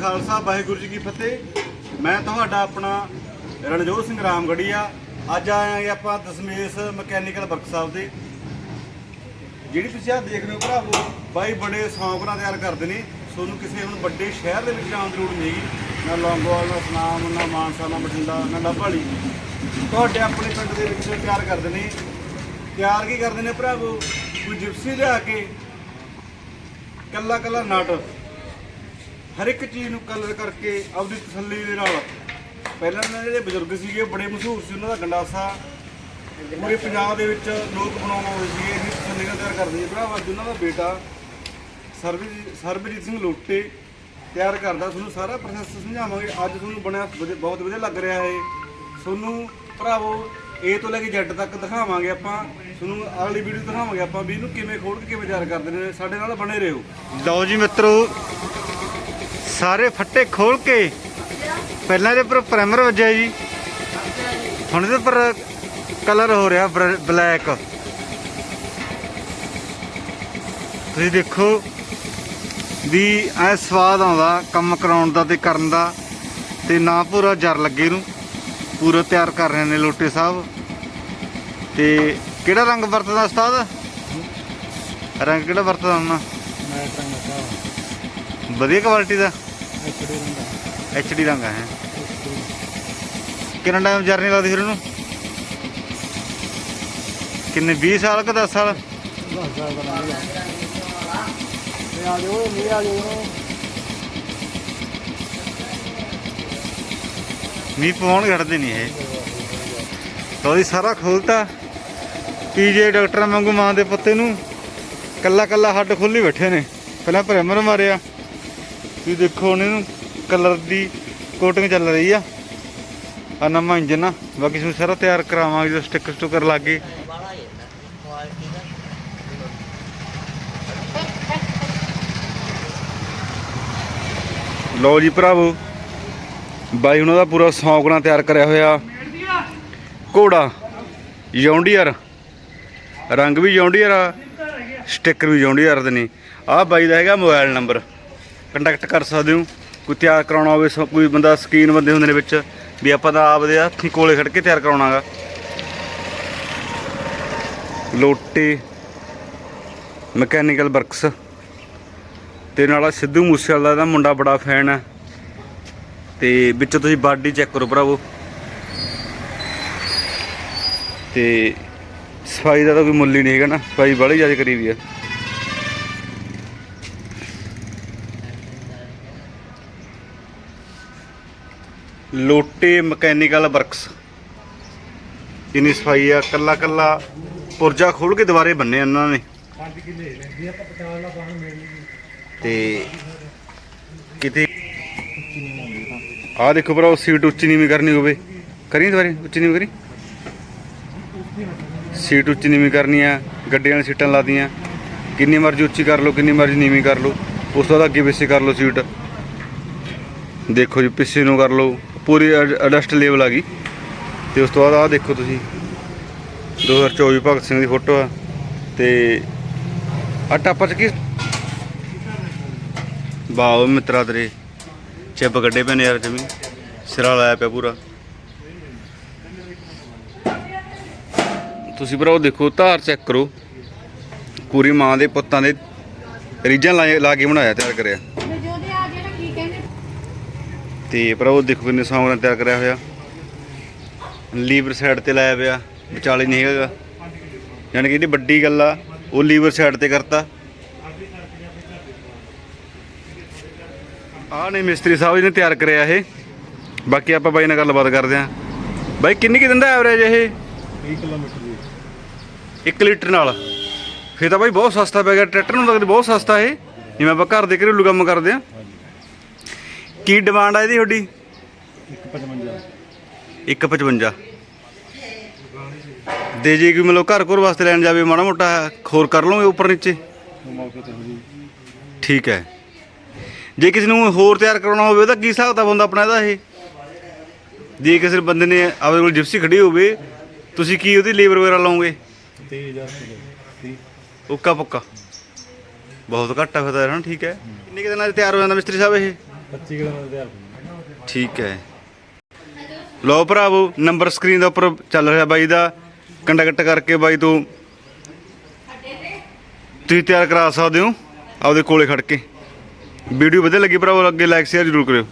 ਖਾਲਸਾ, ਵਾਹਿਗੁਰੂ ਜੀ ਕੀ ਫਤਿਹ। ਮੈਂ ਤੁਹਾਡਾ ਆਪਣਾ ਰਣਜੋਤ ਸਿੰਘ ਰਾਮਗੜੀਆ। ਅੱਜ ਆਏ ਹਾਂ ਆਪਾਂ ਦਸਮੇਸ਼ ਮਕੈਨੀਕਲ ਵਰਕਸ਼ਾਪ ਦੇ। ਜਿਹੜੀ ਤੁਸੀਂ ਆ ਦੇਖ ਰਹੇ ਹੋ ਭਰਾਵੋ, ਬਾਈ ਬੜੇ ਸ਼ੌਂਕ ਨਾਲ ਤਿਆਰ ਕਰਦੇ ਨੇ। ਤੁਹਾਨੂੰ ਕਿਸੇ ਹੁਣ ਵੱਡੇ ਸ਼ਹਿਰ ਦੇ ਵਿੱਚ ਜਾਣ ਦੀ ਲੋੜ ਨਹੀਂ ਨਾ ਲੌਂਗੋਵਾਲ, ਨਾ ਸਨਾਮ, ਨਾ ਮਾਨਸਾ, ਨਾ ਬਠਿੰਡਾ, ਨਾ ਡੱਬਾਲੀ ਤੁਹਾਡੇ ਆਪਣੇ ਪਿੰਡ ਦੇ ਵਿੱਚ ਤਿਆਰ ਕਰਦੇ ਨੇ। ਤਿਆਰ ਕੀ ਕਰਦੇ ਨੇ ਭਰਾਵੋ? ਕੋਈ ਜਿਪਸੀ ਲਿਆ ਕੇ ਕੱਲਾ ਕੱਲਾ ਨਾਟਕ। ਹਰ ਇੱਕ ਚੀਜ਼ ਨੂੰ ਕਲਰ ਕਰਕੇ ਆਪਦੀ ਤਸੱਲੀ ਦੇ ਨਾਲ। ਪਹਿਲਾਂ ਦੇ ਜਿਹੜੇ ਬਜ਼ੁਰਗ ਸੀਗੇ, ਬੜੇ ਮਸ਼ਹੂਰ ਸੀ ਉਹਨਾਂ ਦਾ ਗੰਡਾਸਾ। ਪੂਰੇ ਪੰਜਾਬ ਦੇ ਵਿੱਚ ਲੋਕ ਬਣਾਉਣ ਆਉਂਦੇ ਸੀਗੇ, ਇਹ ਤਸੱਲੀ ਨਾਲ ਤਿਆਰ ਕਰਦੇ ਸੀ। ਭਰਾਵਾ, ਅੱਜ ਉਹਨਾਂ ਦਾ ਬੇਟਾ ਸਰਬਜੀਤ ਸਰਬਜੀਤ ਸਿੰਘ ਲੋਟੇ ਤਿਆਰ ਕਰਦਾ। ਤੁਹਾਨੂੰ ਸਾਰਾ ਪ੍ਰੋਸੈਸ ਸਮਝਾਵਾਂਗੇ। ਅੱਜ ਤੁਹਾਨੂੰ ਬਣਿਆ ਵਧੀਆ- ਬਹੁਤ ਵਧੀਆ ਲੱਗ ਰਿਹਾ ਹੈ ਤੁਹਾਨੂੰ ਭਰਾਵੋ, A ਤੋਂ ਲੈ ਕੇ Z ਤੱਕ ਦਿਖਾਵਾਂਗੇ ਆਪਾਂ। ਤੁਹਾਨੂੰ ਅਗਲੀ ਵੀਡੀਓ ਦਿਖਾਵਾਂਗੇ ਆਪਾਂ ਵੀ ਇਹਨੂੰ ਕਿਵੇਂ ਖੋਲ ਕੇ ਕਿਵੇਂ ਤਿਆਰ ਕਰਦੇ ਨੇ। ਸਾਡੇ ਨਾਲ ਬਣੇ ਰਹੋ। ਲਓ ਜੀ ਮਿੱਤਰੋ ਸਾਰੇ ਫੱਟੇ ਖੋਲ ਕੇ ਪਹਿਲਾਂ ਇਹਦੇ ਉੱਪਰ ਪ੍ਰਾਈਮਰ ਵੱਜਿਆ ਜੀ। ਹੁਣ ਇਹਦੇ ਉੱਪਰ ਕਲਰ ਹੋ ਰਿਹਾ ਬਲੈਕ ਤੁਸੀਂ ਦੇਖੋ ਵੀ ਐ ਸਵਾਦ ਆਉਂਦਾ ਕੰਮ ਕਰਾਉਣ ਦਾ ਤੇ ਕਰਨ ਦਾ ਤੇ ਨਾ ਪੂਰਾ ਜਰ ਲੱਗੇ ਨੂੰ। ਪੂਰਾ ਤਿਆਰ ਕਰ ਰਹੇ ਨੇ ਲੋਟੇ ਸਾਹਿਬ। ਤੇ ਕਿਹੜਾ ਰੰਗ ਵਰਤਦਾ ਉਸਤਾਦ? ਰੰਗ ਕਿਹੜਾ ਵਰਤਦਾ ਹੁਣ? ਵਧੀਆ ਕੁਆਲਿਟੀ ਦਾ। ਐਚਡੀ ਰੰਗਾ ਐਚਡੀ ਰੰਗ ਹੈ। ਕਿੰਨਾ ਟਾਈਮ ਜਰਨੀ ਲੱਗਦੀ ਫਿਰ ਇਹਨੂੰ ਕਿੰਨੇ 20 ਸਾਲ ਕਿ 10 ਸਾਲ? ਦਸ ਸਾਲ ਦਾ ਲੰਘ ਗਿਆ। ਤੇ ਆ ਜਾਓ ਨਹੀਂ ਆ ਜਾਓ। ਮੀਂਹ ਪਵਾਉਣ ਘੜਦੇ ਨਹੀਂ ਇਹ। ਤਾਂ ਉਹਦੀ ਸਾਰਾ ਖੋਲਤਾ। ਪੀਜੇ ਡਾਕਟਰ ਵਾਂਗੂ ਮਾਂ ਦੇ ਪੁੱਤੇ ਨੂੰ ਕੱਲਾ ਕੱਲਾ ਹੱਡ ਖੋਲੀ ਬੈਠੇ ਨੇ। ਪਹਿਲਾਂ ਪ੍ਰਾਈਮਰ ਮਾਰਿਆ। ਤੁਸੀਂ ਦੇਖੋ ਹੁਣ ਇਹਨੂੰ ਕਲਰ ਦੀ ਕੋਟਿੰਗ ਚੱਲ ਰਹੀ ਆ। ਆ ਨਵਾਂ ਇੰਜਨ ਆ। ਬਾਕੀ ਤੁਹਾਨੂੰ ਸਾਰਾ ਤਿਆਰ ਕਰਾਵਾਂਗੇ, ਜਦੋਂ ਸਟਿੱਕਰ ਸਟੁੱਕਰ ਲੱਗ ਗਏ। ਲਓ ਜੀ ਭਰਾਵੋ, ਬਾਈ ਉਹਨਾਂ ਦਾ ਪੂਰਾ ਸੌਂਕਣਾ ਤਿਆਰ ਕਰਿਆ ਹੋਇਆ। ਘੋੜਾ ਜੌਂਡੀਅਰ ਰੰਗ ਵੀ ਜੌਂਡੀਅਰ ਆ ਸਟicker ਵੀ ਜੌਂਡੀਅਰ ਦੇ ਨੇ। ਆਹ ਬਾਈ ਦਾ ਹੈਗਾ ਮੋਬਾਈਲ ਨੰਬਰ ਕੰਟੈਕਟ ਕਰ ਸਕਦੇ ਹੋ। ਕੋਈ ਤਿਆਰ ਕਰਾਉਣਾ ਹੋਵੇ ਕੋਈ ਬੰਦਾ ਸਕੀਨ ਬੰਦੇ ਹੁੰਦੇ ਨੇ ਵਿੱਚ, ਵੀ ਆਪਾਂ ਤਾਂ ਆਪਦੇ ਹੱਥੀਂ ਕੋਲੇ ਖੜ ਕੇ ਤਿਆਰ ਕਰਾਉਣਾਗਾ ਲੋਟੇ, ਮਕੈਨੀਕਲ ਵਰਕਸ। ਤੇ ਨਾਲ ਸਿੱਧੂ ਮੂਸੇਵਾਲਾ ਦਾ ਇਹਦਾ ਮੁੰਡਾ ਬੜਾ ਫੈਨ ਹੈ ਤੇ ਵਿੱਚ ਤੁਸੀਂ ਬਾਡੀ ਚੈੱਕ ਕਰੋ ਭਰਾਵੋ। ਤੇ ਸਫ਼ਾਈ ਦਾ ਤਾਂ ਕੋਈ ਮੁੱਲ ਹੀ ਨਹੀਂ ਹੈਗਾ ਨਾ। ਸਫ਼ਾਈ ਬੜੀ ਜ਼ਿਆਦਾ ਕਰੀ ਵੀ ਆ। Lote mechanical works. ਜਿੰਨੀ ਸਫ਼ਾਈ ਆ, ਕੱਲਾ ਕੱਲਾ ਪੁਰਜਾ ਖੋਲ ਕੇ ਦੁਬਾਰੇ ਬੰਨੇ ਇਹਨਾਂ ਨੇ। 5 ਕਿੱਲੇ ਲੈਂਦੀ ਆਪਾਂ 50 ਦਾ ਪਾਣ ਮਿਲ ਲਈ ਤੇ ਕਿਤੇ ਆਹ ਦੇਖੋ ਭਰਾ ਸੀਟ ਉੱਚੀ ਨੀਵੀਂ ਕਰਨੀ ਹੋਵੇ। ਕਰੀ ਦੁਬਾਰੇ? ਉੱਚੀ ਨੀਵੀਂ ਕਰੀ? ਸੀਟ ਉੱਚੀ ਨੀਵੀਂ ਕਰਨੀ ਆ, ਗੱਡੀਆਂ ਵਾਲੀਆਂ ਸੀਟਾਂ ਲਾਦੀਆਂ ਕਿੰਨੀ ਮਰਜ਼ੀ ਉੱਚੀ ਕਰ ਲਓ, ਕਿੰਨੀ ਮਰਜ਼ੀ ਨੀਵੀਂ ਕਰ ਲਓ। ਉਸ ਤੋਂ ਬਾਅਦ ਅੱਗੇ ਪਿੱਛੇ ਕਰ ਲਓ ਸੀਟ। ਦੇਖੋ ਜੀ, ਪਿੱਛੇ ਨੂੰ ਕਰ ਲਓ। ਪੂਰੀ ਅਡਸਟ ਲੈਵਲ ਆ ਗਈ। ਤੇ ਉਸ ਤੋਂ ਬਾਅਦ ਆਹ ਦੇਖੋ ਤੁਸੀਂ 2024 ਭਗਤ ਸਿੰਘ ਦੀ ਫੋਟੋ ਆ। ਤੇ ਆ ਟਾਪਾ ਚ ਕੀ? ਵਾਹ ਮਿੱਤਰਾ ਤੇਰੇ, ਚਿੱਬ ਕੱਢੇ ਪਏ ਨੇ ਯਾਰ ਜਮੀ ਸਿਰਾ ਲਾਇਆ ਪਿਆ ਪੂਰਾ। ਤੁਸੀਂ ਭਰਾ ਉਹ ਦੇਖੋ, ਧਾਰ ਚੈੱਕ ਕਰੋ। ਪੂਰੀ ਮਾਂ ਦੇ ਪੁੱਤਾਂ ਦੇ ਰੀਜਾਂ ਲਾ ਲਾ ਕੇ ਬਣਾਇਆ, ਤਿਆਰ ਕਰਿਆ ਜੋਦੇ ਆ ਜਿਹੜਾ ਕੀ ਕਹਿੰਦੇ ਤੇ ਭਰਾ ਉਹ ਦੇਖੋ ਕਿੰਨੇ ਸੌਂਗ ਨਾਲ ਤਿਆਰ ਕਰਿਆ ਹੋਇਆ। ਲੀਵਰ ਸਾਈਡ ਤੇ ਲਾਇਆ ਪਿਆ ਵਿਚਾਲੇ ਨਹੀਂ ਹੈਗਾ। ਯਾਨੀ ਕਿ ਜਿਹੜੀ ਵੱਡੀ ਗੱਲ ਆ ਉਹ ਲੀਵਰ ਸਾਈਡ ਤੇ ਕਰਤਾ। ਆਹ ਨੇ ਮਿਸਤਰੀ ਸਾਹਿਬ ਜੀ ਨੇ ਤਿਆਰ ਕਰਿਆ ਇਹ। ਬਾਕੀ ਆਪਾਂ ਬਾਈ ਨਾਲ ਗੱਲਬਾਤ ਕਰਦੇ ਆਂ ਬਾਈ ਕਿੰਨੀ ਕੀ ਦਿੰਦਾ ਐਵਰੇਜ ਇਹ? 20 ਕਿਲੋਮੀਟਰ ਦੀ 1 ਲੀਟਰ ਨਾਲ। ਫੇਰ ਤਾਂ ਬਾਈ ਬਹੁਤ ਸਸਤਾ ਪੈ ਗਿਆ। ਟਰੈਕਟਰ ਨੂੰ ਲੱਗਦਾ ਬਹੁਤ ਸਸਤਾ ਇਹ। ਜਿਵੇਂ ਆਪਾਂ ਘਰ ਦੇ ਘਰੇਲੂ ਕੰਮ ਕਰਦੇ ਆਂ ਕੀ ਡਿਮਾਂਡ ਆ ਇਹਦੀ ਤੁਹਾਡੀ? 155 155 ਦੇ ਜੇ ਕਿ ਮਤਲਬ ਘਰ ਘਰ ਵਾਸਤੇ ਲੈਣ ਜਾਵੇ, ਮਾੜਾ ਮੋਟਾ ਖੋਰ ਕਰ ਲਓਗੇ ਉੱਪਰ ਨੀਚੇ? ਠੀਕ ਹੈ। ਜੇ ਕਿਸੇ ਨੂੰ ਹੋਰ ਤਿਆਰ ਕਰਾਉਣਾ ਹੋਵੇ, ਤਾਂ ਕੀ ਹਿਸਾਬ ਦਾ ਹੁੰਦਾ ਆਪਣਾ ਇਹਦਾ ਇਹ? ਜੇ ਕਿਸੇ ਬੰਦੇ ਨੇ ਆਪਣੇ ਕੋਲ ਜਿਪਸੀ ਖੜੀ ਹੋਵੇ, ਤੁਸੀਂ ਕੀ ਉਹਦੀ ਲੇਬਰ ਵਗੈਰਾ ਲਾਓਗੇ 23000 ਕਿਲੋ 30 ਉੱਕਾ ਪੁੱਕਾ ਬਹੁਤ ਘੱਟ ਆ ਫਿਰ ਤਾਂ ਠੀਕ ਹੈ। ਕਿੰਨੇ ਕੁ ਦਿਨਾਂ 'ਚ ਤਿਆਰ ਹੋ ਜਾਂਦਾ ਮਿਸਤਰੀ ਸਾਹਿਬ ਇਹ? 25 ਕਿਲੋਮੀਟਰ ਦੇ ਠੀਕ ਹੈ। ਲਓ ਭਰਾਵੋ ਨੰਬਰ ਸਕਰੀਨ ਦੇ ਉੱਪਰ ਚੱਲ ਰਿਹਾ ਬਾਈ ਦਾ। ਕੰਟੈਕਟ ਕਰਕੇ ਬਾਈ ਤੋਂ ਤੁਸੀਂ ਤਿਆਰ ਕਰਾ ਸਕਦੇ ਹੋ। ਆਪਦੇ ਕੋਲੇ ਖੜ ਕੇ। ਵੀਡੀਓ ਵਧੀਆ ਲੱਗੀ ਭਰਾਵੋ, ਅੱਗੇ ਲਾਈਕ ਸ਼ੇਅਰ ਜ਼ਰੂਰ ਕਰਿਓ।